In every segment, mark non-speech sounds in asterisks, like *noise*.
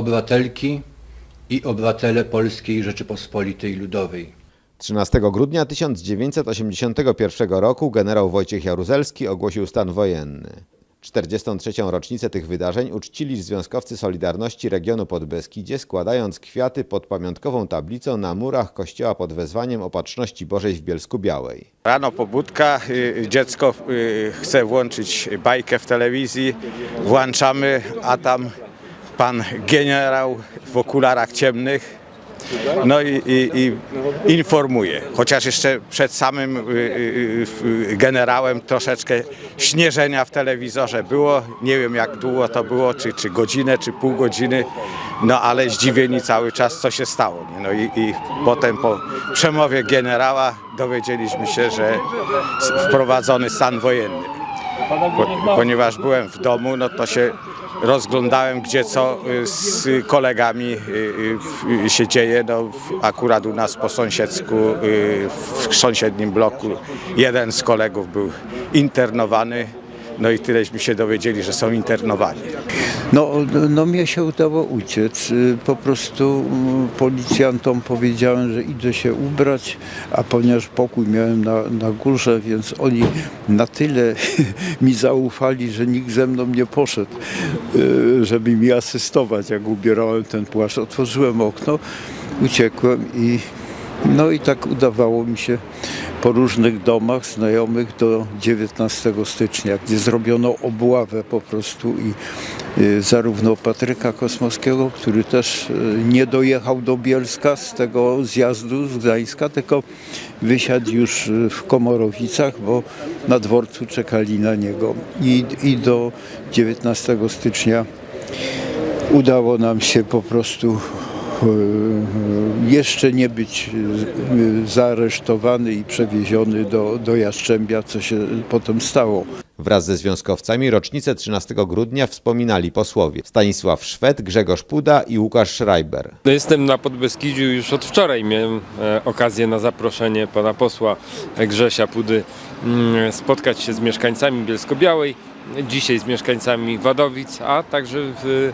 obywatelki i obywatele Polskiej Rzeczypospolitej Ludowej. 13 grudnia 1981 roku generał Wojciech Jaruzelski ogłosił stan wojenny. 43. rocznicę tych wydarzeń uczcili związkowcy Solidarności regionu Podbeskidzie, składając kwiaty pod pamiątkową tablicą na murach kościoła pod wezwaniem Opatrzności Bożej w Bielsku Białej. Rano pobudka, y, dziecko y, chce włączyć bajkę w telewizji, włączamy, a tam pan generał w okularach ciemnych, no i, i, i informuje. Chociaż jeszcze przed samym y, y, y, generałem troszeczkę śnieżenia w telewizorze było. Nie wiem jak długo to było, czy, czy godzinę, czy pół godziny, no ale zdziwieni cały czas, co się stało. Nie? No i, i potem po przemowie generała dowiedzieliśmy się, że wprowadzony stan wojenny. Po, ponieważ byłem w domu, no to się rozglądałem, gdzie co y, z kolegami y, y, się dzieje. No, akurat u nas po sąsiedzku, w sąsiednim bloku, jeden z kolegów był internowany. No i tyleśmy się dowiedzieli, że są internowani. No, no mnie się udało uciec. Po prostu mm, policjantom powiedziałem, że idę się ubrać, a ponieważ pokój miałem na, na górze, więc oni na tyle *laughs* mi zaufali, że nikt ze mną nie poszedł, y, żeby mi asystować, jak ubierałem ten płaszcz. Otworzyłem okno, uciekłem i no i tak udawało mi się po różnych domach znajomych do 19 stycznia, gdzie zrobiono obławę po prostu i y, zarówno Patryka Kosmowskiego, który też y, nie dojechał do Bielska z tego zjazdu z Gdańska, tylko wysiadł już y, w Komorowicach, bo na dworcu czekali na niego. I, i do 19 stycznia udało nam się po prostu jeszcze nie być e, zaaresztowany i przewieziony do, do Jastrzębia, co się potem stało. Wraz ze związkowcami rocznicę 13 grudnia wspominali posłowie Stanisław Szwed, Grzegorz Puda i Łukasz Schreiber. No jestem na Podbeskidziu już od wczoraj. Miałem e, okazję na zaproszenie pana posła Grzesia Pudy mm, spotkać się z mieszkańcami Bielsko-Białej, dzisiaj z mieszkańcami Wadowic, a także w,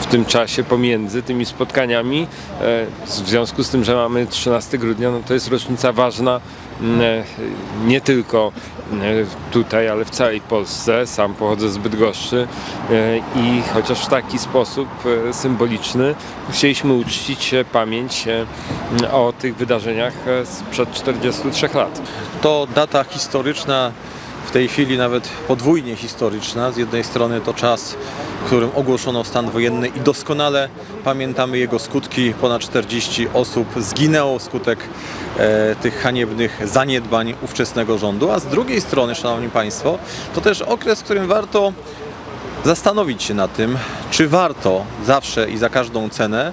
w tym czasie pomiędzy tymi spotkaniami, e, w związku z tym, że mamy 13 grudnia, no to jest rocznica ważna mm, e, nie tylko e, tutaj, ale w całej Polsce. Sam pochodzę z Bydgoszczy i chociaż w taki sposób symboliczny chcieliśmy uczcić pamięć e, o tych wydarzeniach sprzed 43 lat. To data historyczna, tej chwili nawet podwójnie historyczna. Z jednej strony to czas, w którym ogłoszono stan wojenny i doskonale pamiętamy jego skutki. Ponad 40 osób zginęło wskutek e, tych haniebnych zaniedbań ówczesnego rządu. A z drugiej strony, Szanowni Państwo, to też okres, w którym warto zastanowić się nad tym, czy warto zawsze i za każdą cenę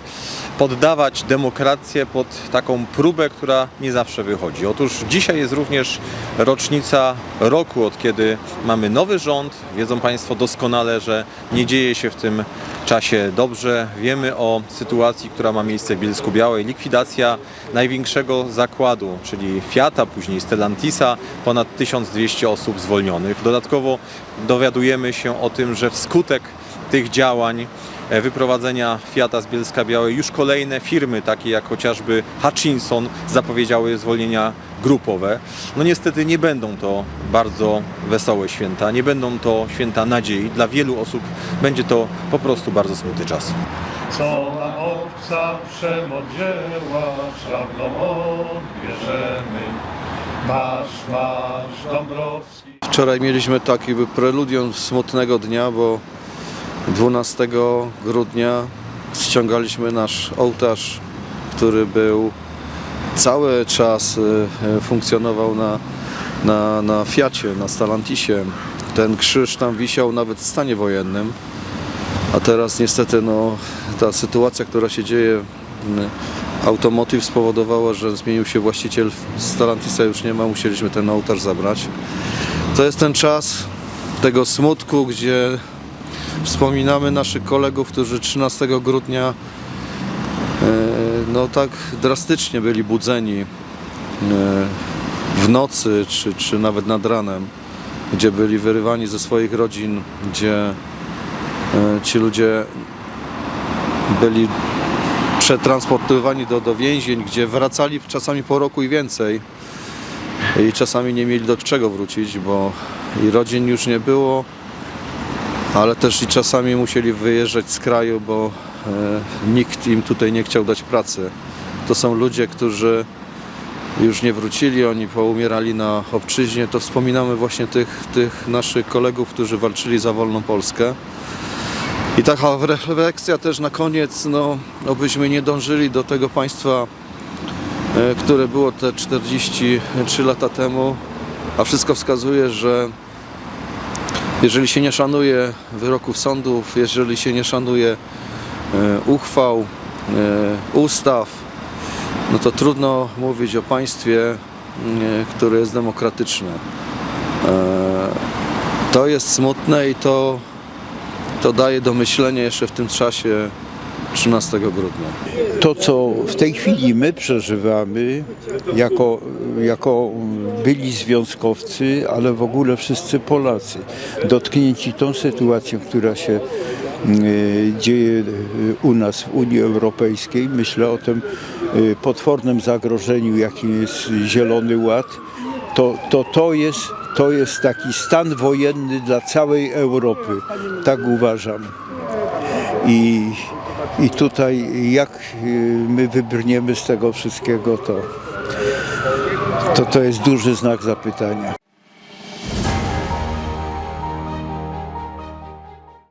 poddawać demokrację pod taką próbę, która nie zawsze wychodzi. Otóż dzisiaj jest również rocznica roku, od kiedy mamy nowy rząd. Wiedzą Państwo doskonale, że nie dzieje się w tym czasie dobrze. Wiemy o sytuacji, która ma miejsce w Bielsku Białej. Likwidacja największego zakładu, czyli Fiata, później Stellantisa, ponad 1200 osób zwolnionych. Dodatkowo dowiadujemy się o tym, że wskutek tych działań e, wyprowadzenia Fiata z Bielska Białej już kolejne firmy, takie jak chociażby Hutchinson, zapowiedziały zwolnienia grupowe. No niestety nie będą to bardzo wesołe święta, nie będą to święta nadziei. Dla wielu osób będzie to po prostu bardzo smutny czas. Nam obca przemoc dzieła, szablą odbierzemy. Marsz, marsz Dąbrowski. Wczoraj mieliśmy taki preludium smutnego dnia, bo 12 grudnia ściągaliśmy nasz ołtarz, który był cały czas y, y, funkcjonował na, na, na Fiacie, na Stalantisie. Ten krzyż tam wisiał nawet w stanie wojennym, a teraz niestety no, ta sytuacja, która się dzieje, y, Automotive spowodowała, że zmienił się właściciel, Stellantisa już nie ma, musieliśmy ten ołtarz zabrać. To jest ten czas tego smutku, gdzie wspominamy naszych kolegów, którzy 13 grudnia e, no tak drastycznie byli budzeni e, w nocy czy, czy nawet nad ranem, gdzie byli wyrywani ze swoich rodzin, gdzie e, ci ludzie byli przetransportowani do, do więzień, gdzie wracali czasami po roku i więcej i czasami nie mieli do czego wrócić, bo i rodzin już nie było, ale też i czasami musieli wyjeżdżać z kraju, bo e, nikt im tutaj nie chciał dać pracy. To są ludzie, którzy już nie wrócili, oni poumierali na obczyźnie, to wspominamy właśnie tych, tych naszych kolegów, którzy walczyli za wolną Polskę. I taka refleksja też na koniec, no, obyśmy nie dążyli do tego państwa, e, które było te 43 lata temu, a wszystko wskazuje, że jeżeli się nie szanuje wyroków sądów, jeżeli się nie szanuje e, uchwał, e, ustaw, no to trudno mówić o państwie, które jest demokratyczne. To jest smutne i to, to daje do myślenia jeszcze w tym czasie 13 grudnia. To, co w tej chwili my przeżywamy jako, jako byli związkowcy, ale w ogóle wszyscy Polacy, dotknięci tą sytuacją, która się y, dzieje y, u nas w Unii Europejskiej. Myślę o tym y, potwornym zagrożeniu, jakim jest Zielony Ład. To, to, to, jest, to jest taki stan wojenny dla całej Europy. Tak uważam. I, i tutaj jak y, my wybrniemy z tego wszystkiego, to, to to jest duży znak zapytania.